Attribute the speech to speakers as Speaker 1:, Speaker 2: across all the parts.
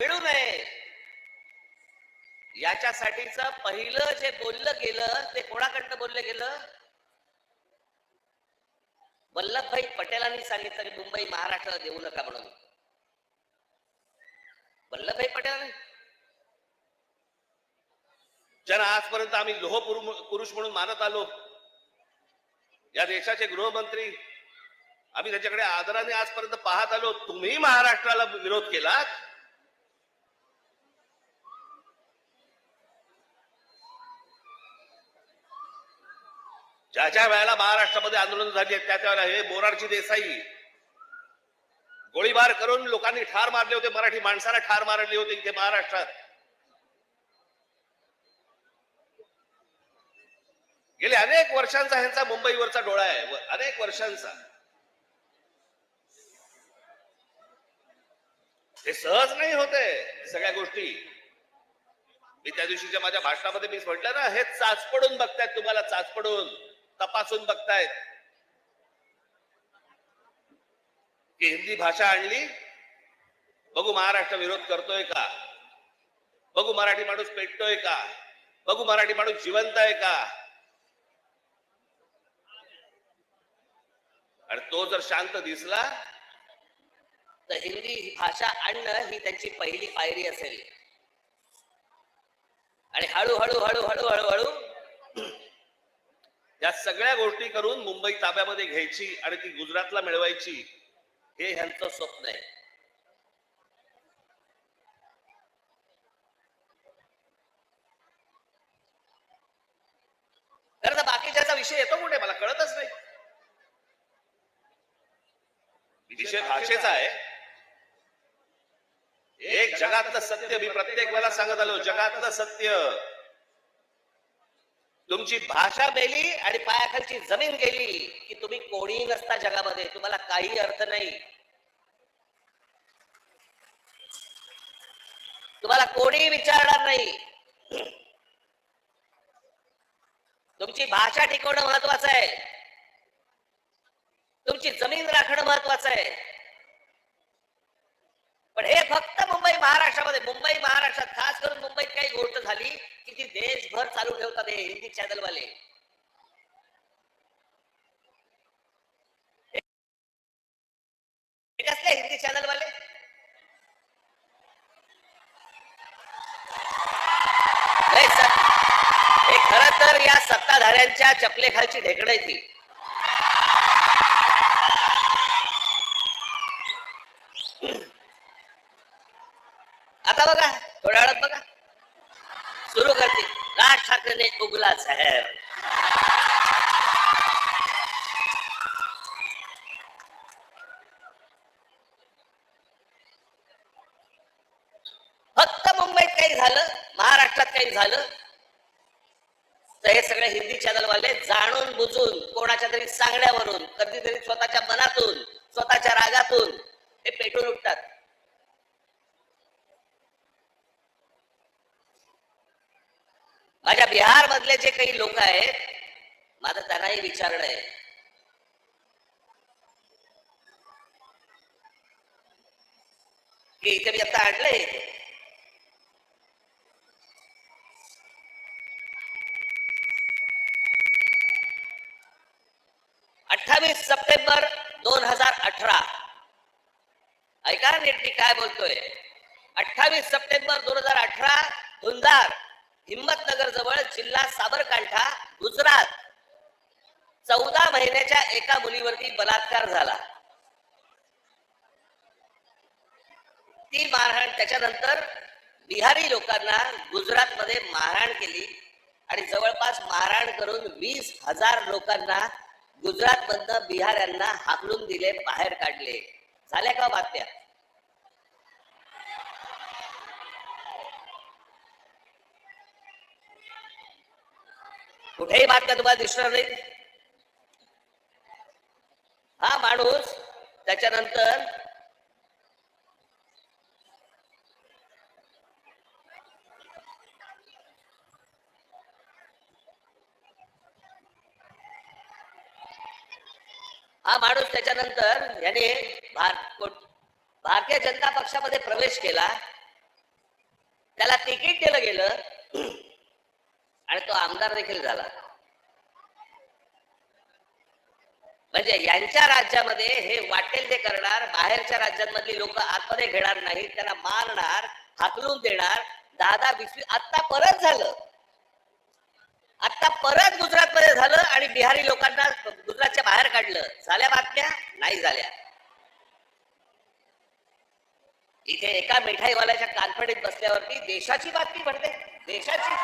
Speaker 1: मिळू नये. याच्यासाठीच पहिलं जे बोललं गेलं ते कोणाकडनं बोललं गेलं? वल्लभभाई पटेलांनी सांगितलं की मुंबई महाराष्ट्राला देऊ नका म्हणून. वल्लभभाई पटेलांनी?
Speaker 2: ज्यांना आजपर्यंत आम्ही लोह पुरु- पुरुष म्हणून मानत आलो या देशाचे गृहमंत्री आम्ही त्याच्याकडे आदराने आजपर्यंत पाहत आलो तुम्ही महाराष्ट्राला विरोध केलात? ज्या ज्या वेळेला महाराष्ट्रामध्ये आंदोलन झाली त्या वेळेला हे बोराडची देसाई गोळीबार करून लोकांनी ठार मारले होते मराठी माणसाला ठार मारले होते इथे महाराष्ट्रात. गेले अनेक वर्षांचा ह्यांचा मुंबईवरचा डोळा आहे अनेक वर्षांचा. हे सहज नाही होते सगळ्या गोष्टी. मी त्या दिवशीच्या माझ्या भाषणामध्ये मी म्हटलं ना हे चाचपडून बघतायत तुम्हाला चाचपडून. तपासून बघतायत. की हिंदी भाषा आणली बघू महाराष्ट्र विरोध करतोय का? बघू मराठी माणूस पेटतोय का? बघू मराठी माणूस जिवंत आहे का? आणि तो जर शांत दिसला
Speaker 1: तर हिंदी ही भाषा आणणं ही त्यांची पहिली पायरी असेल. आणि हळूहळू हळूहळू हळूहळू
Speaker 2: या सगळ्या गोष्टी करून मुंबई ताब्यामध्ये घ्यायची आणि ती गुजरातला मिळवायची
Speaker 1: हे ह्यांचं स्वप्न आहे. तर बाकीच्याचा विषय येतो कुठे? मला कळतच नाही.
Speaker 2: विषय भाषेचा आहे. एक जगातलं सत्य मी प्रत्येक वेळेला सांगत आलो जगातलं सत्य.
Speaker 1: तुमची भाषा मेली आणि पायाखालची जमीन गेली की तुम्ही कोणीही नसता जगामध्ये. तुम्हाला काही अर्थ नाही. तुम्हाला कोणीही विचारणार नाही. तुमची भाषा टिकवणं महत्वाचं आहे. तुमची जमीन राखणं महत्वाचं आहे. पण हे फक्त मुंबई महाराष्ट्रामध्ये मुंबई महाराष्ट्रात खास करून मुंबईत काही गोष्ट झाली की ती देशभर चालू ठेवतात हे हिंदी चॅनल वाले कसले हिंदी चॅनल वाले खर तर या सत्ताधाऱ्यांच्या चपलेखालची ढेकडं ती आता बघा थोड्या वेळात बघा सुरू करते राज उगला फक्त मुंबईत काही झालं महाराष्ट्रात काही झालं. तर हे सगळे हिंदी चॅनल वाले जाणून बुजून कोणाच्या तरी सांगण्यावरून कधीतरी स्वतःच्या मनातून स्वतःच्या रागातून हे पेटून उठतात. बिहार मधले जे काही लोक आहेत माझं त्यांनाही विचारणं आहे. की इथे मी आता आणलंय. अठ्ठावीस सप्टेंबर दोन हजार अठरा. ऐका नीट मी काय बोलतोय. अठ्ठावीस सप्टेंबर दोन हजार अठरा धुंदार. हिंमतनगर जवळ जिल्हा साबरकांठा गुजरात. चौदा महिन्याच्या एका मुलीवरती बलात्कार झाला. ती मारहाण त्याच्यानंतर बिहारी लोकांना गुजरात मध्ये मारहाण केली आणि जवळपास मारहाण करून वीस हजार लोकांना गुजरात मधनं बिहाऱ्यांना हाकलून दिले बाहेर काढले. झाल्या का बातम्या? कुठेही बातम्या तुम्हाला दिसणार नाही. हा माणूस त्याच्यानंतर हा माणूस त्याच्यानंतर याने भार- भारतीय जनता पक्षामध्ये प्रवेश केला. त्याला तिकीट दिलं गेलं. आणि तो आमदार देखील झाला. म्हणजे यांच्या राज्यामध्ये हे वाटेल ते करणार बाहेरच्या राज्यांमधली लोक आतमध्ये घेणार नाही त्यांना मारणार हाकलून देणार. दहा दहा वीस परत झालं. आता परत गुजरात मध्ये झालं आणि बिहारी लोकांना गुजरातच्या बाहेर काढलं. झाल्या बातम्या? नाही झाल्या. इथे एका मिठाईवाल्याच्या कानफडीत बसल्यावरती देशाची बातमी पडते. देशाची.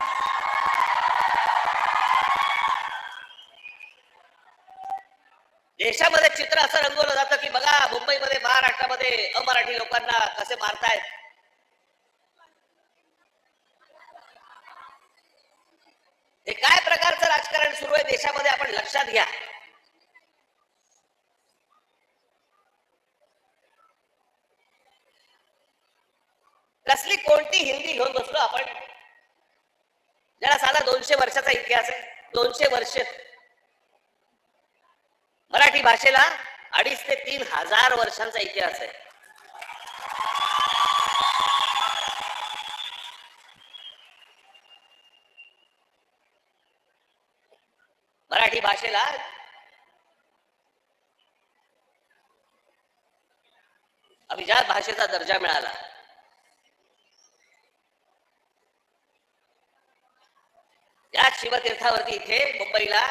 Speaker 1: देशामध्ये चित्र असं रंगवलं जातं की बघा मुंबईमध्ये महाराष्ट्रामध्ये अमराठी लोकांना कसे मारतायत. हे काय प्रकारचं राजकारण सुरू आहे? देशामध्ये आपण लक्षात घ्या. कसली कोणती हिंदी घेऊन बसलो आपण? ज्याला साधा दोनशे वर्षाचा इतिहास आहे. दोनशे वर्ष. मराठी भाषेला अडीच ते तीन हजार वर्षांचा इतिहास आहे. मराठी भाषेला अभिजात भाषेचा दर्जा मिळाला. या शिवतीर्थावरती इथे मुंबईला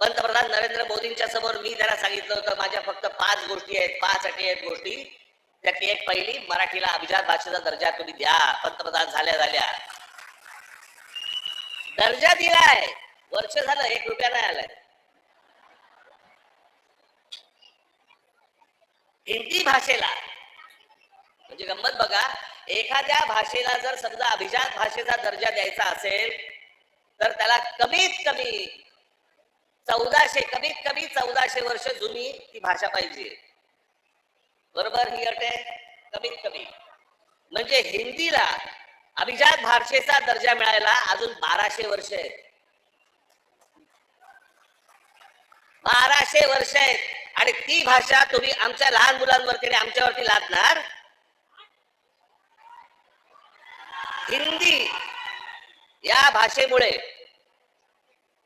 Speaker 1: पंतप्रधान नरेंद्र मोदींच्या समोर मी त्याला सांगितलं होतं माझ्या फक्त पाच गोष्टी आहेत पाच अटी आहेत गोष्टी. त्यातली एक पहिली मराठीला अभिजात भाषेचा दर्जा तुम्ही द्या. पंतप्रधान झाल्या झाल्या. दर्जा दिलाय. वर्ष झालं एक रुपया नाही आलाय. हिंदी भाषेला म्हणजे गंमत बघा एखाद्या भाषेला जर समजा अभिजात भाषेचा दर्जा द्यायचा असेल तर त्याला कमीत कमी चौदाशे कमीत कमी चौदाशे वर्ष जुनी ती भाषा पाहिजे. बरोबर ही अट आहे? कमीत कमी. म्हणजे हिंदीला अभिजात भाषेचा दर्जा मिळायला अजून बाराशे वर्ष आहेत. बाराशे वर्ष आहेत. आणि ती भाषा तुम्ही आमच्या लहान मुलांवरती आणि आमच्यावरती लादणार? हिंदी या भाषेमुळे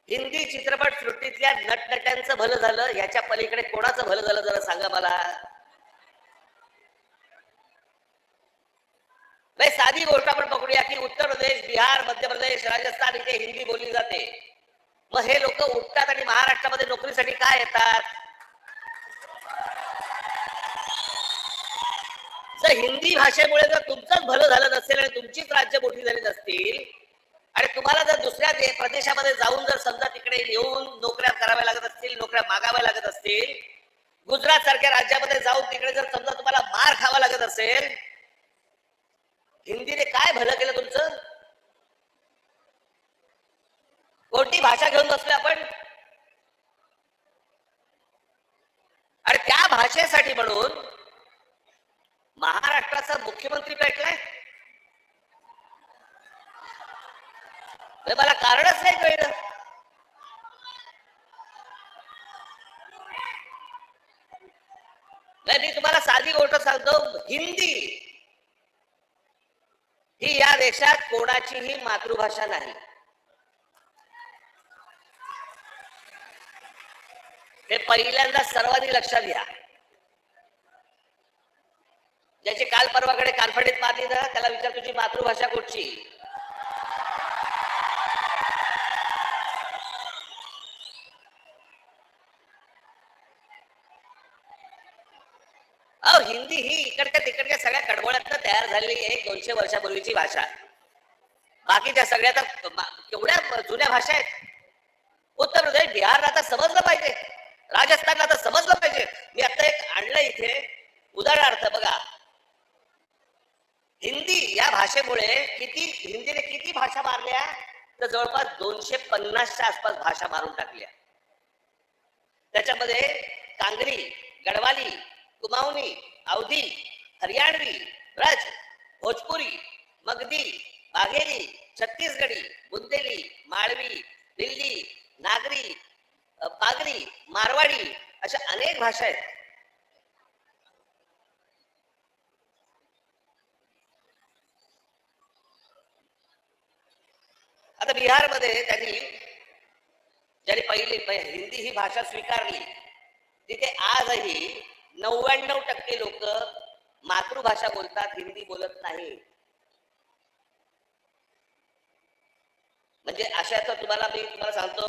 Speaker 1: हिंदी चित्रपट सृष्टीतल्या नटनट्यांचं भलं झालं याच्या पलीकडे कोणाचं भलं झालं जरा सांगा मला. नाही साधी गोष्ट आपण पकडूया की उत्तर प्रदेश बिहार मध्य प्रदेश राजस्थान इथे हिंदी बोलली जाते. मग हे लोक उठतात आणि महाराष्ट्रामध्ये नोकरीसाठी काय येतात? जर हिंदी भाषेमुळे जर तुमचंच भलं झालं नसेल आणि तुमचीच राज्य मोठी झाली नसतील आणि तुम्हाला जर दुसऱ्या प्रदेशामध्ये जाऊन जर समजा तिकडे येऊन नोकऱ्या कराव्या लागत असतील नोकऱ्या मागाव्या लागत असतील गुजरात सारख्या राज्यामध्ये जाऊन तिकडे जर समजा तुम्हाला मार खावा लागत असेल हिंदीने काय भलं केलं तुमचं? कोणती भाषा घेऊन बसलो आपण? आणि त्या भाषेसाठी म्हणून महाराष्ट्राचा मुख्यमंत्री पेटलाय मला कारणच नाही कळलं. नाही मी तुम्हाला साधी गोष्ट सांगतो. हिंदी ही या देशात कोणाचीही मातृभाषा नाही. हे पहिल्यांदा सर्वांनी लक्षात घ्या. ज्याची काल परवाकडे कानफडीत मारली ना त्याला विचार तुझी मातृभाषा कुठची? हिंदी ही इकडच्या तिकडच्या सगळ्या कडबोळ्यातनं तयार झालेली एक दोनशे वर्षापूर्वीची भाषा. बाकीच्या सगळ्या तर केवढ्या जुन्या भाषा आहेत. उत्तर प्रदेश बिहारला आता समजलं पाहिजे. राजस्थानला आता समजलं पाहिजे. मी आता एक आणलं इथे. उदाहरणार्थ बघा. हिंदी या भाषेमुळे किती हिंदीने किती भाषा मारल्या? तर जवळपास दोनशे पन्नासच्या आसपास भाषा मारून टाकल्या. त्याच्यामध्ये कांगरी गडवाली कुमाऊनी अवधी हरियाणवी ब्रज भोजपुरी मगधी बाघेरी छत्तीसगडी बुंदेली माळवी दिल्ली नागरी पागरी मारवाडी अशा अनेक भाषा आहेत. बिहारमध्ये त्यांनी ज्यांनी पहिली हिंदी ही भाषा स्वीकारली तिथे आजही नव्याण्णव टक्के लोक मातृभाषा बोलतात हिंदी बोलत नाही. म्हणजे अशाच तुम्हाला मी तुम्हाला सांगतो.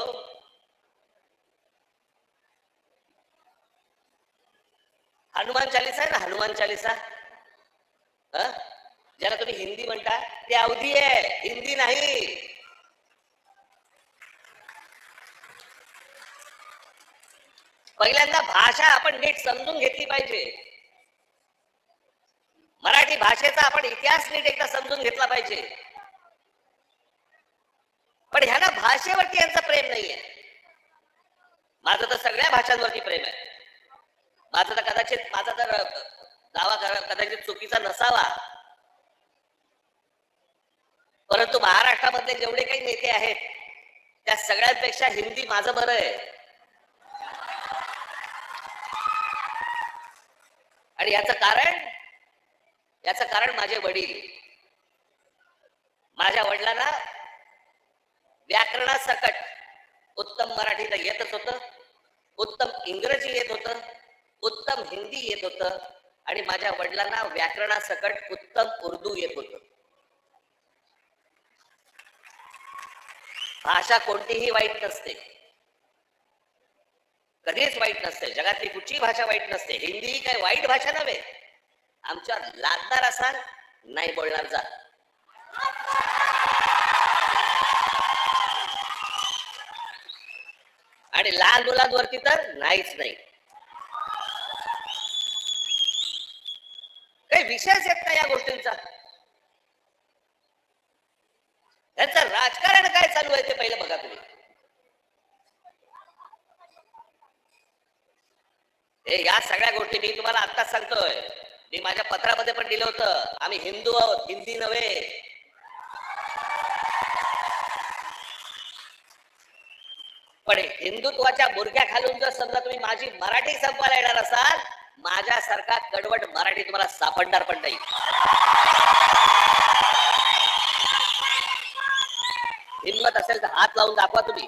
Speaker 1: हनुमान चालीसा आहे ना हनुमान चालीसा? ज्याला तुम्ही हिंदी म्हणता ते अवधी आहे हिंदी नाही. पहिल्यांदा भाषा आपण नीट समजून घेतली पाहिजे. मराठी भाषेचा आपण इतिहास नीट एकदा समजून घेतला पाहिजे. पण ह्याला भाषेवरती यांचं प्रेम नाहीये. माझं तर सगळ्या भाषांवरती प्रेम आहे. माझं तर कदाचित माझा तर दावा कदाचित चुकीचा नसावा. परंतु महाराष्ट्रामधले जेवढे काही नेते आहेत त्या सगळ्यांपेक्षा हिंदी माझं बरं आहे. आणि याच कारण याचं कारण माझे वडील. माझ्या वडिलांना व्याकरणासकट उत्तम मराठी तर येतच होतं उत्तम इंग्रजी येत होतं उत्तम हिंदी येत होतं आणि माझ्या वडिलांना व्याकरणासकट उत्तम उर्दू येत होतं. भाषा कोणतीही वाईट नसते. कधीच वाईट नसते. जगातली कुठची भाषा वाईट नसते. हिंदी ही काही वाईट भाषा नव्हे. आमच्या लादणार असाल नाही बोलणार जा. आणि लहान मुलांवरती तर नाहीच नाही. काही विषयच येत नाही या गोष्टींचा? यांचं राजकारण काय चालू आहे ते पहिलं बघा तुम्ही. हे या सगळ्या गोष्टी मी तुम्हाला आत्ताच सांगतोय. मी माझ्या पत्रामध्ये पण दिलं होतं. आम्ही हिंदू आहोत हिंदी नव्हे. पण हिंदुत्वाच्या बुरख्या खालून जर समजा तुम्ही माझी मराठी संपवायला येणार असाल माझ्यासारखा कडवट मराठी तुम्हाला सापडणार पण नाही. हिंमत असेल तर हात लावून दाखवा तुम्ही.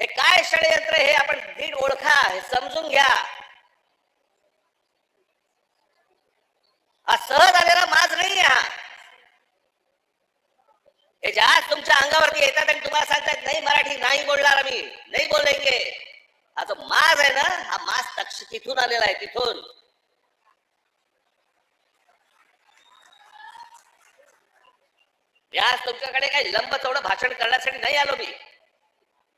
Speaker 1: हे काय षडयंत्र हे आपण नीट ओळखा हे समजून घ्या. हा सहज आलेला माज नाही हा. हे ज्या तुमच्या अंगावरती येतात आणि तुम्हाला सांगतात नाही मराठी नाही बोलणार आम्ही नाही बोलेंगे हा जो माज आहे ना हा माज तक्ष तिथून आलेला आहे तिथून. आज तुमच्याकडे काही लंब तेवढं भाषण करण्यासाठी नाही आलो मी.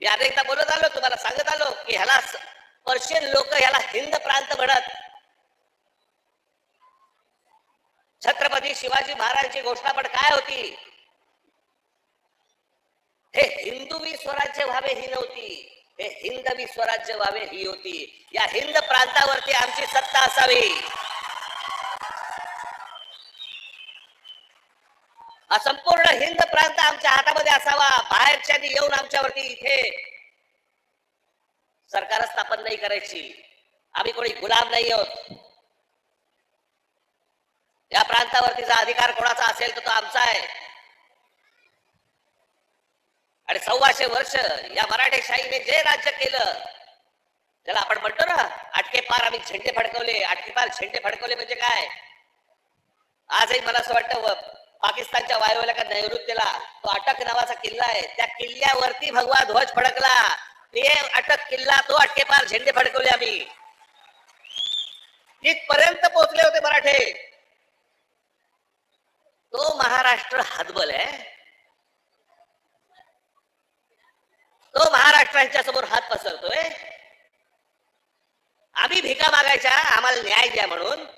Speaker 1: मी अनेकदा बोलत आलो तुम्हाला सांगत आलो की ह्याला पर्शियन लोक ह्याला हिंद प्रांत म्हणत. छत्रपती शिवाजी महाराजांची घोषणा पण काय होती? हे हिंदवी स्वराज्य व्हावे ही नव्हती. हे हिंदवी स्वराज्य व्हावे ही होती. या हिंद प्रांतावरती आमची सत्ता असावी. संपूर्ण हिंद प्रांत आमच्या हातामध्ये असावा. बाहेरच्या येऊन आमच्यावरती इथे सरकार स्थापन नाही करायची. आम्ही कोणी गुलाम नाही आहोत. या प्रांतावरतीचा अधिकार कोणाचा असेल तर तो आमचा आहे. आणि सव्वाशे वर्ष या मराठेशाहीने जे राज्य केलं त्याला आपण म्हणतो ना आटके पार आम्ही झेंडे फडकवले. आटके पार झेंडे फडकवले म्हणजे काय? आजही मला असं वाटतं पाकिस्तानच्या वायुव्याला का नैऋत्यला तो अटक नावाचा किल्ला आहे. त्या किल्ल्यावरती भगवा ध्वज फडकला. ते अटक किल्ला तो अटकेपार झेंडे फडकवले आम्ही. तिथपर्यंत पोहोचले होते मराठे. तो महाराष्ट्र हातबल आहे. तो महाराष्ट्रांच्या समोर हात पसरतोय. आम्ही भिका मागायच्या आम्हाला न्याय द्या म्हणून.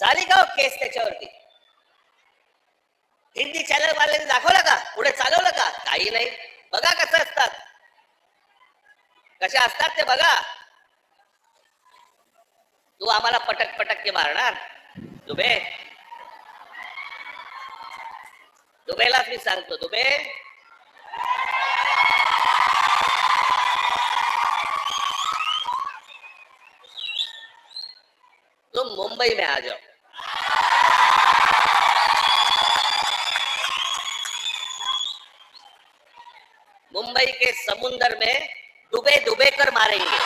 Speaker 1: झाली का हो केस त्याच्यावरती? हिंदी चॅनल वाल्याने दाखवलं का? पुढे चालवलं का? काही नाही. बघा कसं असतात. कसे असतात ते बघा. तू आम्हाला पटक पटक के मारणार. दुबे. दुबेलाच मी सांगतो दुबे. तुम मुंबई में आ जाओ मुंबई के समुंदर में डूबे डूबे कर मारेंगे।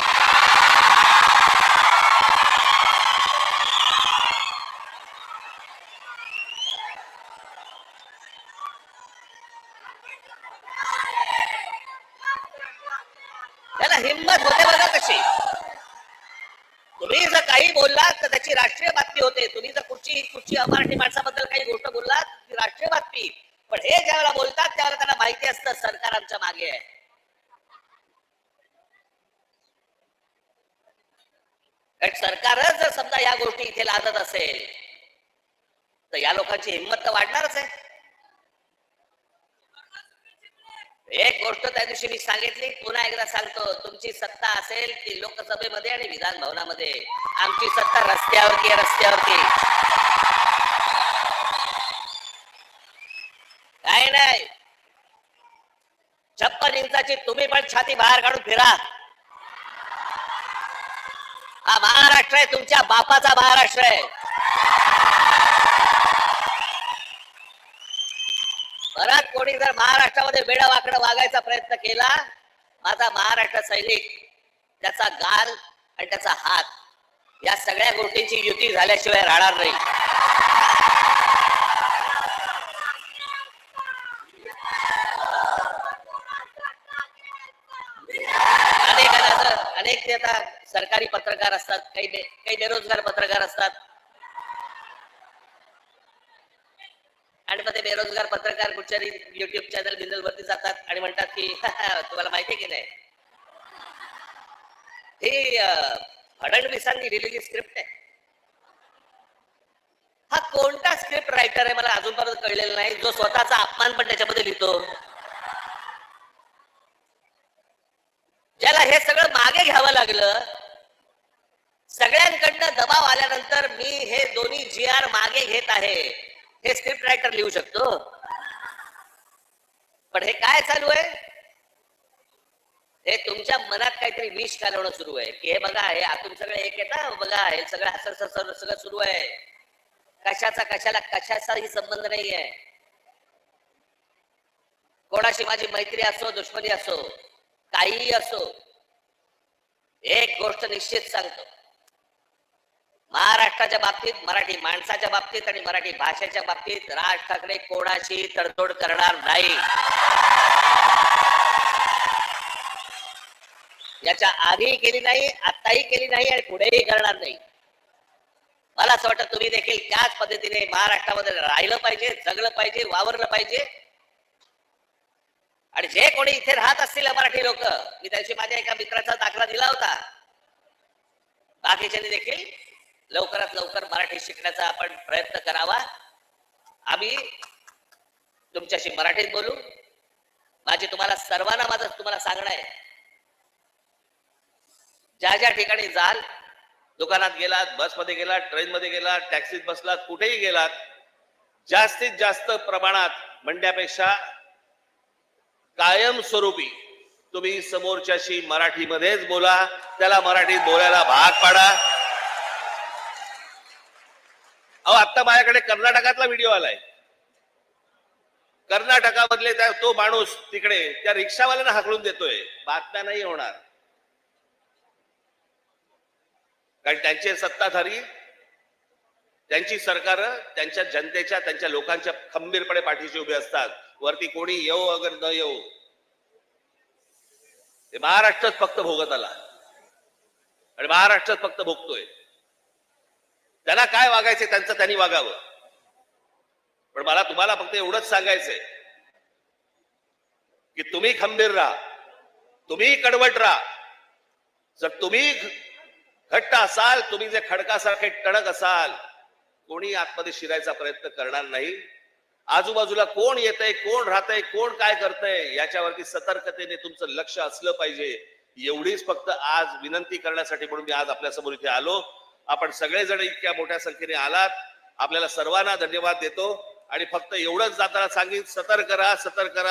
Speaker 1: त्याला हिंमत होते बघा कशी तुम्ही जर काही बोललात तर त्याची राष्ट्रीय बातमी होते. तुम्ही जर कुठची कुठची अमराठी माणसाबद्दल काही गोष्ट बोललात ती राष्ट्रीय बातमी पण हे ज्यावेळेला बोलतात त्यावेळेला त्यांना माहिती असतं सरकार आहे सरकारच जर समजा या गोष्टी इथे लादत असेल तर या लोकांची हिंमत तर वाढणारच आहे. एक गोष्ट त्या दिवशी मी सांगितली पुन्हा एकदा सांगतो तुमची सत्ता असेल ती लोकसभेमध्ये आणि विधान भवनामध्ये. आमची सत्ता रस्त्यावरती आहे, रस्त्यावरती. काय नाही. छप्पन इंचाची तुम्ही पण छाती बाहेर काढून फिरा. हा महाराष्ट्र आहे तुमच्या बापाचा महाराष्ट्र आहे. परत कोणी जर महाराष्ट्रामध्ये वेडा वाकडं वागायचा प्रयत्न केला माझा महाराष्ट्र सैनिक त्याचा गाल आणि त्याचा हात या सगळ्या गोष्टींची युती झाल्याशिवाय राहणार नाही अनेक अनाथं सरकारी पत्रकार असतात काही काही बेरोजगार पत्रकार असतात. आणि मग ते बेरोजगार पत्रकार कुठच्या युट्यूब चॅनल बिनल वरती जातात आणि म्हणतात की तुम्हाला माहिती की नाही? ही फडणवीसांनी लिहिलेली स्क्रिप्ट आहे. हा कोणता स्क्रिप्ट रायटर आहे मला अजूनपर्यंत कळलेला नाही. जो स्वतःचा अपमान पण त्याच्यामध्ये लिहितो. ज्याला हे सगळं मागे घ्यावं लागलं सगळ्यांकडनं दबाव आल्यानंतर मी हे दोन्ही जी आर मागे घेत आहे. हे स्क्रिप्ट रायटर लिहू शकतो. पण हे काय चालू आहे? हे तुमच्या मनात काहीतरी विष घालवणं सुरू आहे. की हे बघा हे आतून सगळं एक येतं हो बघा हे सगळं असं सगळं सगळं सुरू आहे. कशाचा कशाला कशाचाही संबंध नाही आहे कोणाशी माझी मैत्री असो दुश्मनी असो काहीही असो एक गोष्ट निश्चित सांगतो. महाराष्ट्राच्या बाबतीत मराठी माणसाच्या बाबतीत आणि मराठी भाषेच्या बाबतीत राज ठाकरे कोणाशी तडतोड करणार नाही. याच्या आधीही केली नाही आताही केली नाही आणि पुढेही करणार नाही. मला असं वाटतं तुम्ही देखील त्याच पद्धतीने महाराष्ट्रामध्ये राहिलं पाहिजे जगलं पाहिजे वावरलं पाहिजे. आणि जे कोणी इथे राहत असतील मराठी लोक मी त्याशी माझ्या एका मित्राचा दाखला दिला होता. बाकीच्यांनी देखील लवकरात लवकर मराठी शिकण्याचा आपण प्रयत्न करावा. आम्ही तुमच्याशी मराठीत बोलू. माझी तुम्हाला सर्वांना माझं तुम्हाला सांगणं आहे. ज्या ज्या ठिकाणी जाल
Speaker 2: दुकानात गेलात बसमध्ये गेलात ट्रेनमध्ये गेलात टॅक्सीत बसलात कुठेही गेलात जास्तीत जास्त प्रमाणात म्हणण्यापेक्षा कायमस्वरूपी तुम्ही समोरच्याशी मराठीमध्येच बोला त्याला मराठीत बोलायला भाग पाडा. अहो आता माझ्याकडे कर्नाटकातला व्हिडिओ आलाय. कर्नाटकामधले त्या तो माणूस तिकडे त्या रिक्षावाल्यांना हाकलून देतोय. बातम्या नाही होणार. कारण त्यांचे सत्ताधारी त्यांची सरकार त्यांच्या जनतेच्या त्यांच्या लोकांच्या खंबीरपणे पाठीशी उभे असतात. वरती कोणी येऊ अगर न येऊ ते महाराष्ट्रच फक्त भोगत आला आणि महाराष्ट्रच फक्त भोगतोय. त्याला काय वागायचे त्यांचं त्यांनी वागावं. पण मला तुम्हाला फक्त एवढंच सांगायचंय की तुम्ही खंबीर राहा तुम्ही कडवट राहा. जर तुम्ही घट्ट असाल तुम्ही जे खडकासारखे टणक असाल कोणी आतमध्ये शिरायचा प्रयत्न करणार नाही. आजूबाजूला कोण येतंय कोण राहतंय कोण काय करतंय याच्यावरती सतर्कतेने तुमचं लक्ष असलं पाहिजे. एवढीच फक्त आज विनंती करण्यासाठी म्हणून मी आज आपल्यासमोर इथे आलो. आपण सगळेजण इतक्या मोठ्या संख्येने आलात. आपल्याला सर्वांना धन्यवाद देतो. आणि फक्त एवढंच जाताना सांगित सतर्क राहा सतर्क राहा.